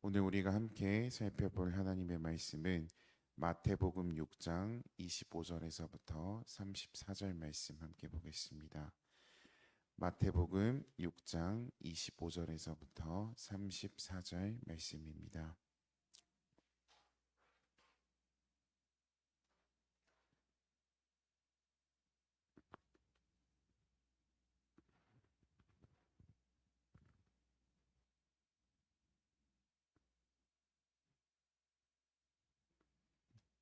오늘 우리가 함께 살펴볼 하나님의 말씀은 마태복음 6장 25절에서부터 34절 말씀 함께 보겠습니다. 마태복음 6장 25절에서부터 34절 말씀입니다.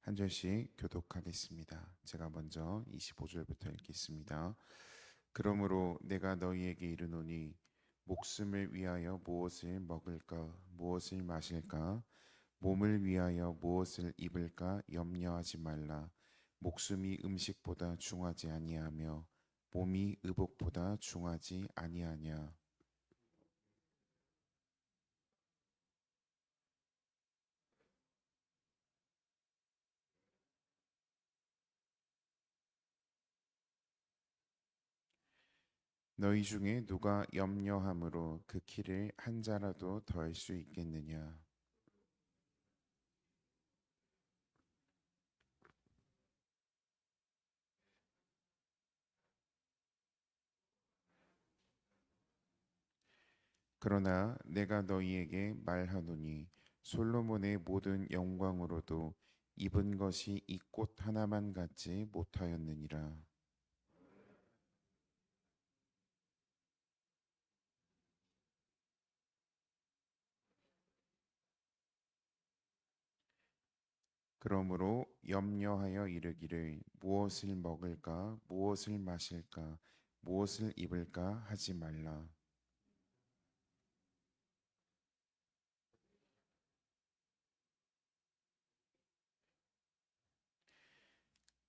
한 절씩 교독하겠습니다. 제가 먼저 25절부터 읽겠습니다. 그러므로 내가 너희에게 이르노니 목숨을 위하여 무엇을 먹을까? 무엇을 마실까? 몸을 위하여 무엇을 입을까? 염려하지 말라. 목숨이 음식보다 중하지 아니하며 몸이 의복보다 중하지 아니하냐 너희 중에 누가 염려함으로 그 키를 한 자라도 더할 수 있겠느냐? 그러나 내가 너희에게 말하노니 솔로몬의 모든 영광으로도 입은 것이 이 꽃 하나만 같지 못하였느니라 그러므로 염려하여 이르기를 무엇을 먹을까? 무엇을 마실까? 무엇을 입을까? 하지 말라.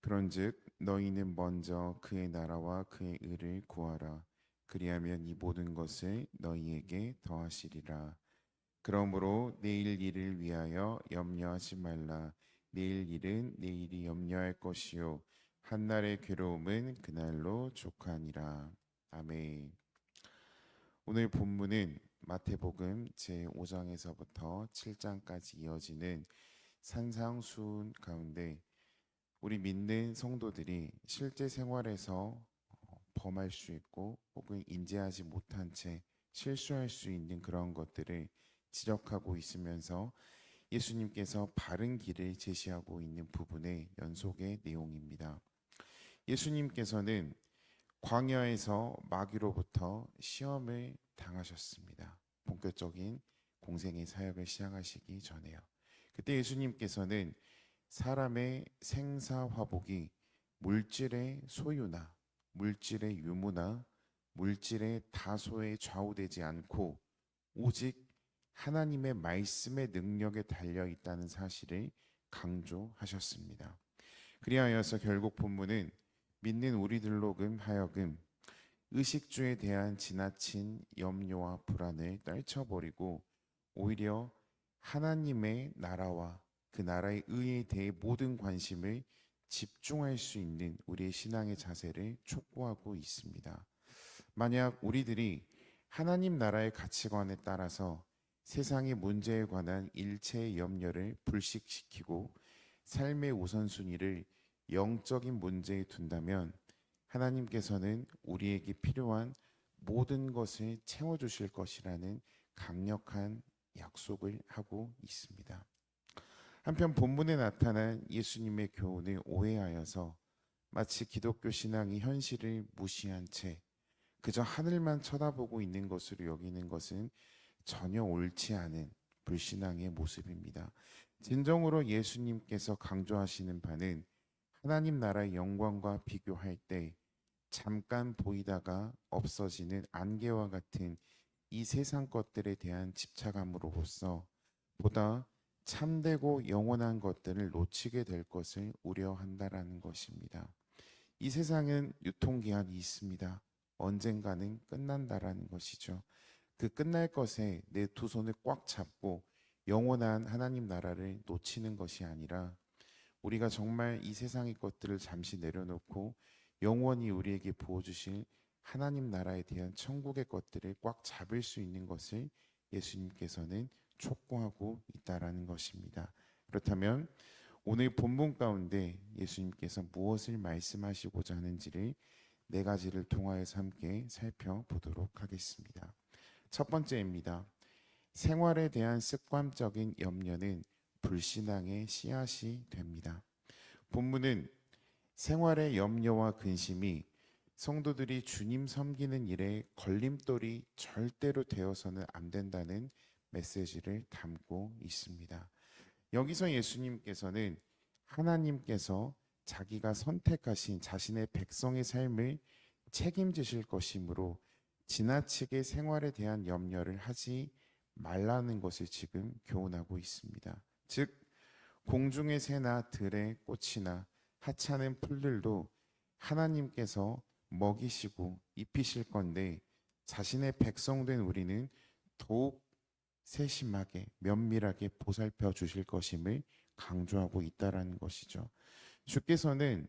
그런즉 너희는 먼저 그의 나라와 그의 의를 구하라. 그리하면 이 모든 것을 너희에게 더하시리라. 그러므로 내일 일을 위하여 염려하지 말라 내일 일은 내일이 염려할 것이요. 한날의 괴로움은 그날로 족하니라. 아멘. 오늘 본문은 마태복음 제5장에서부터 7장까지 이어지는 산상수훈 가운데 우리 믿는 성도들이 실제 생활에서 어, 범할 수 있고 혹은 인지하지 못한 채 실수할 수 있는 그런 것들을 지적하고 있으면서 예수님께서 바른 길을 제시하고 있는 부분의 연속의 내용입니다. 예수님께서는 광야에서 마귀로부터 시험을 당하셨습니다. 본격적인 공생의 사역을 시작하시기 전에요. 그때 예수님께서는 사람의 생사화복이 물질의 소유나 물질의 유무나 물질의 다소에 좌우되지 않고 오직 하나님의 말씀의 능력에 달려 있다는 사실을 강조하셨습니다. 그리하여서 결국 본문은 믿는 우리들로금 하여금 의식주에 대한 지나친 염려와 불안을 떨쳐버리고 오히려 하나님의 나라와 그 나라의 의에 대해 모든 관심을 집중할 수 있는 우리의 신앙의 자세를 촉구하고 있습니다. 만약 우리들이 하나님 나라의 가치관에 따라서 세상의 문제에 관한 일체의 염려를 불식시키고 삶의 우선순위를 영적인 문제에 둔다면 하나님께서는 우리에게 필요한 모든 것을 채워주실 것이라는 강력한 약속을 하고 있습니다. 한편 본문에 나타난 예수님의 교훈을 오해하여서 마치 기독교 신앙이 현실을 무시한 채 그저 하늘만 쳐다보고 있는 것으로 여기는 것은 전혀 옳지 않은 불신앙의 모습입니다. 진정으로 예수님께서 강조하시는 바는 하나님 나라의 영광과 비교할 때 잠깐 보이다가 없어지는 안개와 같은 이 세상 것들에 대한 집착함으로써 보다 참되고 영원한 것들을 놓치게 될 것을 우려한다라는 것입니다. 이 세상은 유통기한이 있습니다. 언젠가는 끝난다라는 것이죠. 그 끝날 것에 내 두 손을 꽉 잡고 영원한 하나님 나라를 놓치는 것이 아니라 우리가 정말 이 세상의 것들을 잠시 내려놓고 영원히 우리에게 부어주실 하나님 나라에 대한 천국의 것들을 꽉 잡을 수 있는 것을 예수님께서는 촉구하고 있다라는 것입니다. 그렇다면 오늘 본문 가운데 예수님께서 무엇을 말씀하시고자 하는지를 네 가지를 통하여서 함께 살펴보도록 하겠습니다. 첫 번째입니다. 생활에 대한 습관적인 염려는 불신앙의 씨앗이 됩니다. 본문은 생활의 염려와 근심이 성도들이 주님 섬기는 일에 걸림돌이 절대로 되어서는 안 된다는 메시지를 담고 있습니다. 여기서 예수님께서는 하나님께서 자기가 선택하신 자신의 백성의 삶을 책임지실 것이므로 지나치게 생활에 대한 염려를 하지 말라는 것을 지금 교훈하고 있습니다. 즉 공중의 새나 들의 꽃이나 하찮은 풀들도 하나님께서 먹이시고 입히실 건데 자신의 백성된 우리는 더욱 세심하게 면밀하게 보살펴 주실 것임을 강조하고 있다라는 것이죠. 주께서는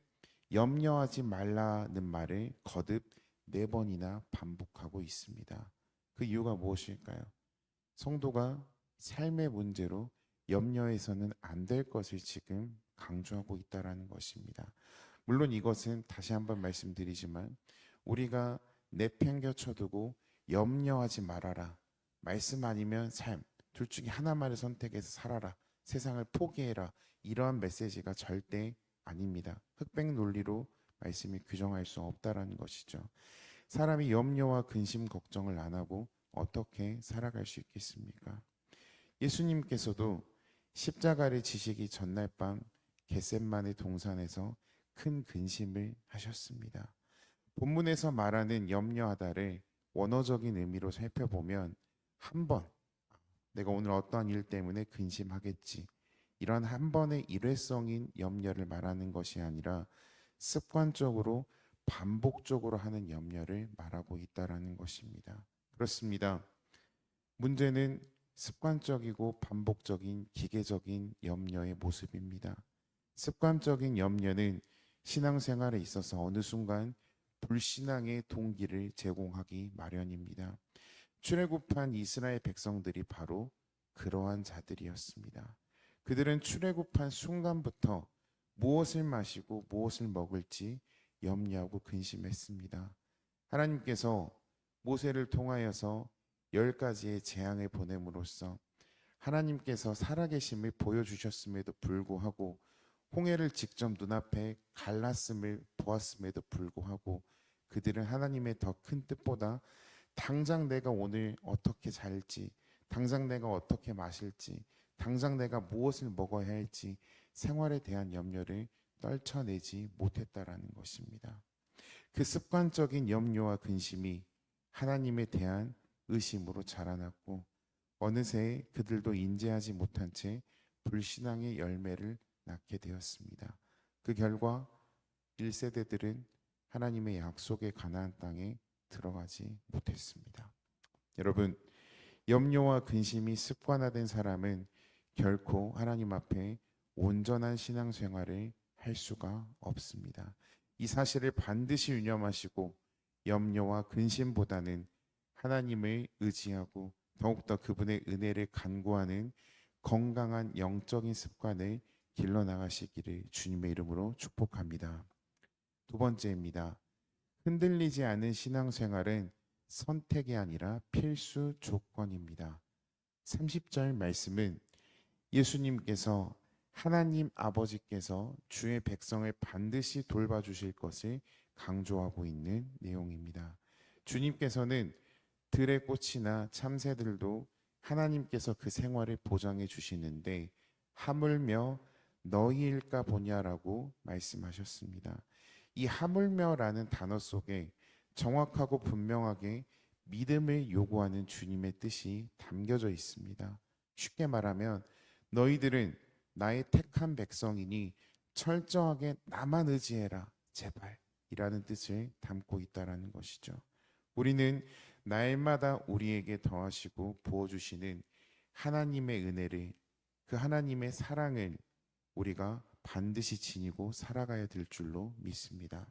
염려하지 말라는 말을 거듭 네 번이나 반복하고 있습니다. 그 이유가 무엇일까요? 성도가 삶의 문제로 염려해서는 안 될 것을 지금 강조하고 있다라는 것입니다. 물론 이것은 다시 한번 말씀드리지만 우리가 내팽겨 쳐 두고 염려하지 말아라. 말씀 아니면 삶. 둘 중에 하나만을 선택해서 살아라. 세상을 포기해라. 이러한 메시지가 절대 아닙니다. 흑백 논리로 말씀이 규정할 수 없다라는 것이죠. 사람이 염려와 근심 걱정을 안 하고 어떻게 살아갈 수 있겠습니까? 예수님께서도 십자가를 지시기 전날 밤 겟셋만의 동산에서 큰 근심을 하셨습니다. 본문에서 말하는 염려하다를 원어적인 의미로 살펴보면 한 번 내가 오늘 어떠한 일 때문에 근심하겠지 이런 한 번의 일회성인 염려를 말하는 것이 아니라 습관적으로 반복적으로 하는 염려를 말하고 있다라는 것입니다. 그렇습니다. 문제는 습관적이고 반복적인 기계적인 염려의 모습입니다. 습관적인 염려는 신앙생활에 있어서 어느 순간 불신앙의 동기를 제공하기 마련입니다. 출애굽한 이스라엘 백성들이 바로 그러한 자들이었습니다. 그들은 출애굽한 순간부터 무엇을 마시고 무엇을 먹을지 염려하고 근심했습니다. 하나님께서 모세를 통하여서 열 가지의 재앙을 보냄으로써 하나님께서 살아계심을 보여주셨음에도 불구하고 홍해를 직접 눈앞에 갈랐음을 보았음에도 불구하고 그들은 하나님의 더 큰 뜻보다 당장 내가 오늘 어떻게 잘지, 당장 내가 어떻게 마실지, 당장 내가 무엇을 먹어야 할지 생활에 대한 염려를 떨쳐내지 못했다라는 것입니다. 그 습관적인 염려와 근심이 하나님에 대한 의심으로 자라났고 어느새 그들도 인지하지 못한 채 불신앙의 열매를 낳게 되었습니다. 그 결과 1세대들은 하나님의 약속의 가나안 땅에 들어가지 못했습니다. 여러분, 염려와 근심이 습관화된 사람은 결코 하나님 앞에 온전한 신앙생활을 할 수가 없습니다. 이 사실을 반드시 유념하시고 염려와 근심보다는 하나님을 의지하고 더욱더 그분의 은혜를 간구하는 건강한 영적인 습관을 길러 나가시기를 주님의 이름으로 축복합니다. 두 번째입니다. 흔들리지 않은 신앙생활은 선택이 아니라 필수 조건입니다. 30절 말씀은 예수님께서 하나님 아버지께서 주의 백성을 반드시 돌봐주실 것을 강조하고 있는 내용입니다. 주님께서는 들의 꽃이나 참새들도 하나님께서 그 생활을 보장해 주시는데 하물며 너희일까 보냐라고 말씀하셨습니다. 이 하물며라는 단어 속에 정확하고 분명하게 믿음을 요구하는 주님의 뜻이 담겨져 있습니다. 쉽게 말하면 너희들은 나의 택한 백성이니 철저하게 나만 의지해라 제발 이라는 뜻을 담고 있다라는 것이죠. 우리는 날마다 우리에게 더하시고 부어 주시는 하나님의 은혜를 그 하나님의 사랑을 우리가 반드시 지니고 살아가야 될 줄로 믿습니다.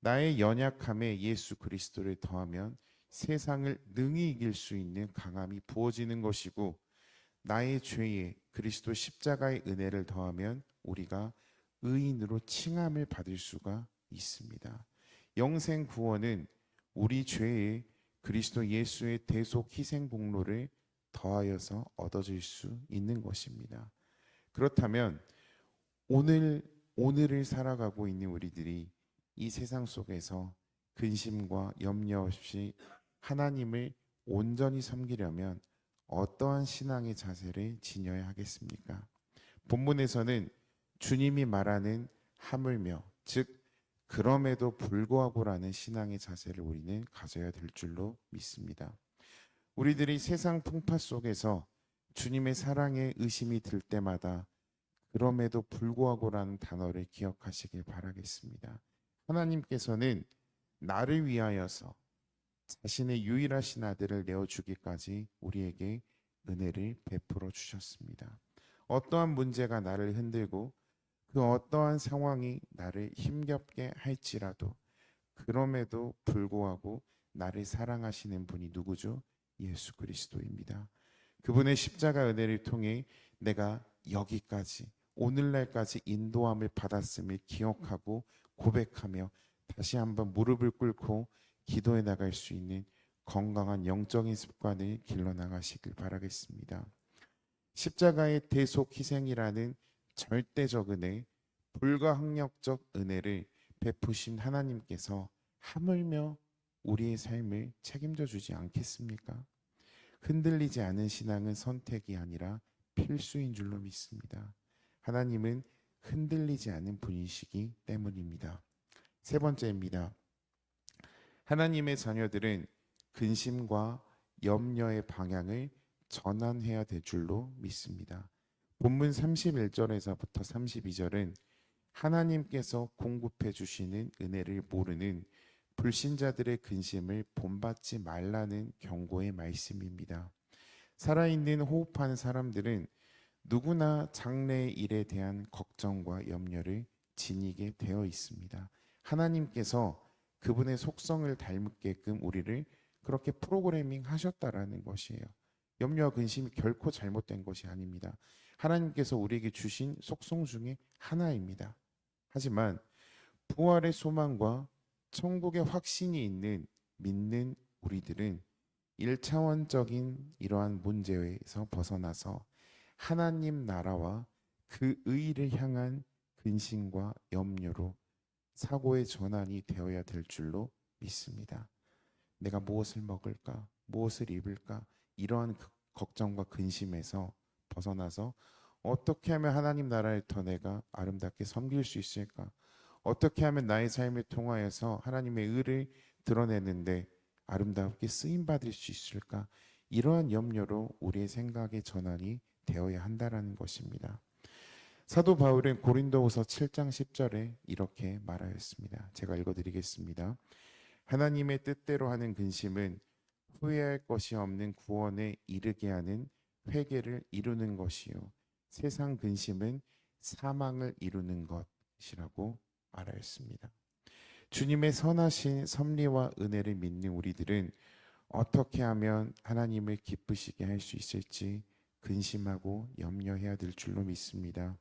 나의 연약함에 예수 그리스도를 더하면 세상을 능히 이길 수 있는 강함이 부어지는 것이고 나의 죄에 그리스도 십자가의 은혜를 더하면 우리가 의인으로 칭함을 받을 수가 있습니다. 영생 구원은 우리 죄에 그리스도 예수의 대속 희생 공로를 더하여서 얻어질 수 있는 것입니다. 그렇다면 오늘 오늘을 살아가고 있는 우리들이 이 세상 속에서 근심과 염려 없이 하나님을 온전히 섬기려면 어떠한 신앙의 자세를 지녀야 하겠습니까? 본문에서는 주님이 말하는 하물며 즉 그럼에도 불구하고라는 신앙의 자세를 우리는 가져야 될 줄로 믿습니다. 우리들이 세상 풍파 속에서 주님의 사랑에 의심이 들 때마다 그럼에도 불구하고라는 단어를 기억하시길 바라겠습니다. 하나님께서는 나를 위하여서 자신의 유일하신 아들을 내어 주기까지 우리에게 은혜를 베풀어 주셨습니다. 어떠한 문제가 나를 흔들고 그 어떠한 상황이 나를 힘겹게 할지라도 그럼에도 불구하고 나를 사랑하시는 분이 누구죠? 예수 그리스도입니다. 그분의 십자가 은혜를 통해 내가 여기까지 오늘날까지 인도함을 받았음을 기억하고 고백하며 다시 한번 무릎을 꿇고 기도해 나갈 수 있는 건강한 영적인 습관을 길러 나가시길 바라겠습니다. 십자가의 대속 희생이라는 절대적 은혜, 불가항력적 은혜를 베푸신 하나님께서 하물며 우리의 삶을 책임져 주지 않겠습니까? 흔들리지 않은 신앙은 선택이 아니라 필수인 줄로 믿습니다. 하나님은 흔들리지 않는 분이시기 때문입니다. 세 번째입니다. 하나님의 자녀들은 근심과 염려의 방향을 전환해야 될 줄로 믿습니다. 본문 31절에서부터 32절은 하나님께서 공급해 주시는 은혜를 모르는 불신자들의 근심을 본받지 말라는 경고의 말씀입니다. 살아있는 호흡하는 사람들은 누구나 장래의 일에 대한 걱정과 염려를 지니게 되어 있습니다. 하나님께서 그분의 속성을 닮게끔 우리를 그렇게 프로그래밍 하셨다라는 것이에요. 염려와 근심이 결코 잘못된 것이 아닙니다. 하나님께서 우리에게 주신 속성 중에 하나입니다. 하지만 부활의 소망과 천국의 확신이 있는 믿는 우리들은 일차원적인 이러한 문제에서 벗어나서 하나님 나라와 그 의를 향한 근심과 염려로 사고의 전환이 되어야 될 줄로 믿습니다. 내가 무엇을 먹을까? 무엇을 입을까? 이러한 그 걱정과 근심에서 벗어나서 어떻게 하면 하나님 나라를 더 내가 아름답게 섬길 수 있을까? 어떻게 하면 나의 삶을 통하여서 하나님의 의를 드러내는데 아름답게 쓰임 받을 수 있을까? 이러한 염려로 우리의 생각의 전환이 되어야 한다라는 것입니다. 사도 바울은 고린도후서 7장 10절에 이렇게 말하였습니다. 제가 읽어 드리겠습니다. 하나님의 뜻대로 하는 근심은 후회할 것이 없는 구원에 이르게 하는 회개를 이루는 것이요 세상 근심은 사망을 이루는 것이라고 말하였습니다. 주님의 선하신 섭리와 은혜를 믿는 우리들은 어떻게 하면 하나님을 기쁘시게 할 수 있을지 근심하고 염려해야 될 줄로 믿습니다.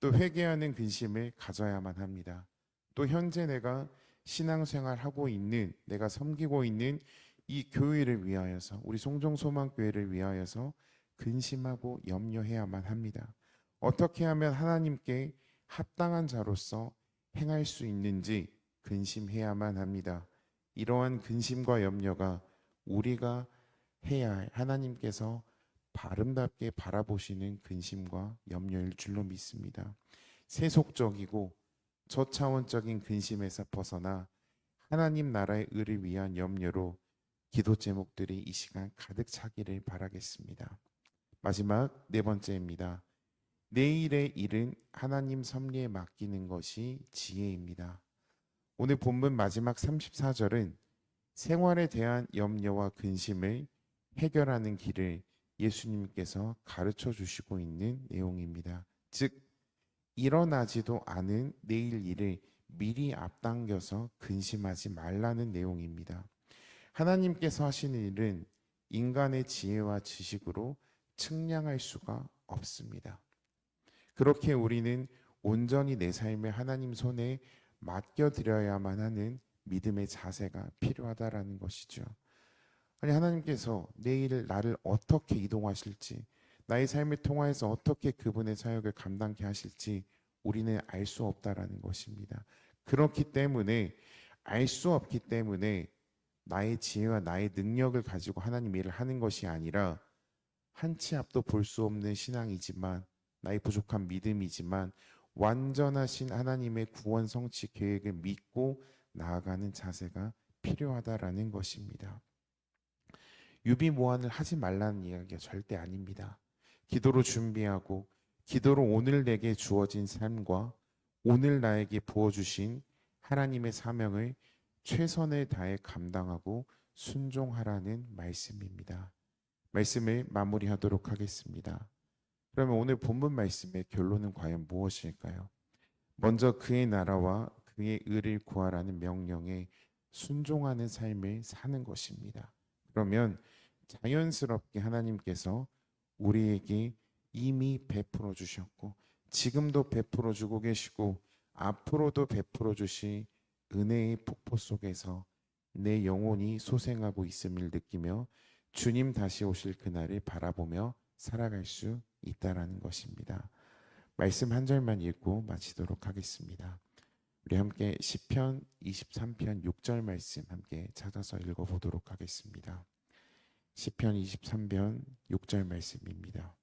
또 회개하는 근심을 가져야만 합니다. 또 현재 내가 신앙생활 하고 있는 내가 섬기고 있는 이 교회를 위하여서 우리 송정소망교회를 위하여서 근심하고 염려해야만 합니다. 어떻게 하면 하나님께 합당한 자로서 행할 수 있는지 근심해야만 합니다. 이러한 근심과 염려가 우리가 해야 할 하나님께서 아름답게 바라보시는 근심과 염려일 줄로 믿습니다. 세속적이고 저차원적인 근심에서 벗어나 하나님 나라의 의를 위한 염려로 기도 제목들이 이 시간 가득 차기를 바라겠습니다. 마지막 네 번째입니다. 내일의 일은 하나님 섭리에 맡기는 것이 지혜입니다. 오늘 본문 마지막 34절은 생활에 대한 염려와 근심을 해결하는 길을 예수님께서 가르쳐 주시고 있는 내용입니다. 즉, 일어나지도 않은 내일 일을 미리 앞당겨서 근심하지 말라는 내용입니다. 하나님께서 하시는 일은 인간의 지혜와 지식으로 측량할 수가 없습니다. 그렇게 우리는 온전히 내 삶을 하나님 손에 맡겨드려야만 하는 믿음의 자세가 필요하다라는 것이죠. 아니 하나님께서 내일 나를 어떻게 이동하실지 나의 삶을 통하여서 어떻게 그분의 사역을 감당케 하실지 우리는 알 수 없다라는 것입니다. 그렇기 때문에 알 수 없기 때문에 나의 지혜와 나의 능력을 가지고 하나님 일을 하는 것이 아니라 한 치 앞도 볼 수 없는 신앙이지만 나의 부족한 믿음이지만 완전하신 하나님의 구원 성취 계획을 믿고 나아가는 자세가 필요하다라는 것입니다. 유비모환을 하지 말라는 이야기가 절대 아닙니다. 기도로 준비하고 기도로 오늘 내게 주어진 삶과 오늘 나에게 부어주신 하나님의 사명을 최선을 다해 감당하고 순종하라는 말씀입니다. 말씀을 마무리하도록 하겠습니다. 그러면 오늘 본문 말씀의 결론은 과연 무엇일까요? 먼저 그의 나라와 그의 의를 구하라는 명령에 순종하는 삶을 사는 것입니다. 그러면 자연스럽게 하나님께서 우리에게 이미 베풀어 주셨고 지금도 베풀어 주고 계시고 앞으로도 베풀어 주실 은혜의 폭포 속에서 내 영혼이 소생하고 있음을 느끼며 주님 다시 오실 그날을 바라보며 살아갈 수 있다라는 것입니다. 말씀 한 절만 읽고 마치도록 하겠습니다. 우리 함께 시편 23편 6절 말씀 함께 찾아서 읽어 보도록 하겠습니다. 시편 23편 6절 말씀입니다.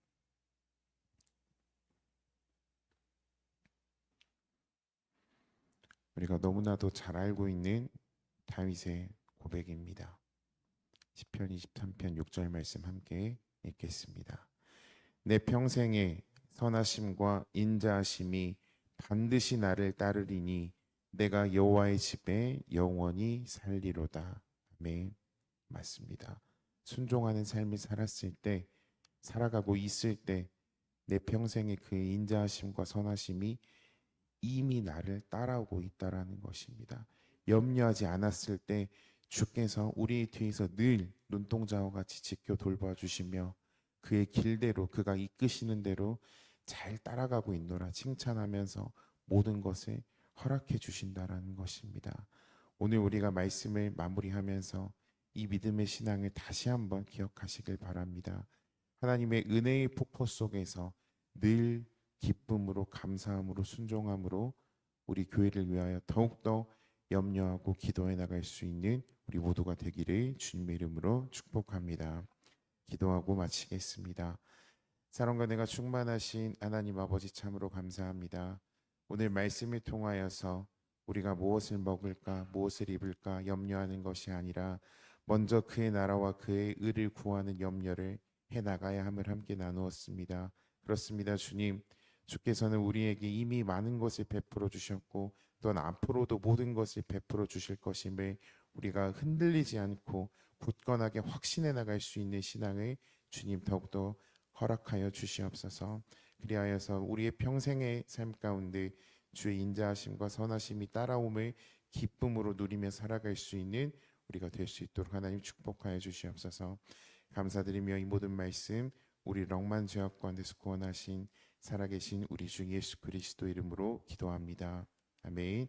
우리가 너무나도 잘 알고 있는 다윗의 고백입니다. 시편 23편 6절 말씀 함께 읽겠습니다. 내 평생에 선하심과 인자하심이 반드시 나를 따르리니 내가 여호와의 집에 영원히 살리로다. 아멘. 맞습니다. 순종하는 삶을 살았을 때 살아가고 있을 때 내 평생에 그의 인자하심과 선하심이 이미 나를 따라오고 있다라는 것입니다. 염려하지 않았을 때 주께서 우리 뒤에서 늘 눈동자와 같이 지켜 돌봐주시며 그의 길대로 그가 이끄시는 대로 잘 따라가고 있노라 칭찬하면서 모든 것을 허락해 주신다라는 것입니다. 오늘 우리가 말씀을 마무리하면서 이 믿음의 신앙을 다시 한번 기억하시길 바랍니다. 하나님의 은혜의 폭포 속에서 늘 기쁨으로 감사함으로 순종함으로 우리 교회를 위하여 더욱더 염려하고 기도해 나갈 수 있는 우리 모두가 되기를 주님의 이름으로 축복합니다. 기도하고 마치겠습니다. 사랑과 내가 충만하신 하나님 아버지 참으로 감사합니다. 오늘 말씀을 통하여서 우리가 무엇을 먹을까, 무엇을 입을까 염려하는 것이 아니라 먼저 그의 나라와 그의 의를 구하는 염려를 해 나가야 함을 함께 나누었습니다. 그렇습니다, 주님. 주께서는 우리에게 이미 많은 것을 베풀어 주셨고 또한 앞으로도 모든 것을 베풀어 주실 것임을 우리가 흔들리지 않고 굳건하게 확신해 나갈 수 있는 신앙을 주님 더욱더 허락하여 주시옵소서. 그리하여서 우리의 평생의 삶 가운데 주의 인자하심과 선하심이 따라옴을 기쁨으로 누리며 살아갈 수 있는 우리가 될 수 있도록 하나님 축복하여 주시옵소서. 감사드리며 이 모든 말씀 우리 렁만 죄악 가운데서 구원하신 살아계신 우리 주 예수 그리스도 이름으로 기도합니다. 아멘.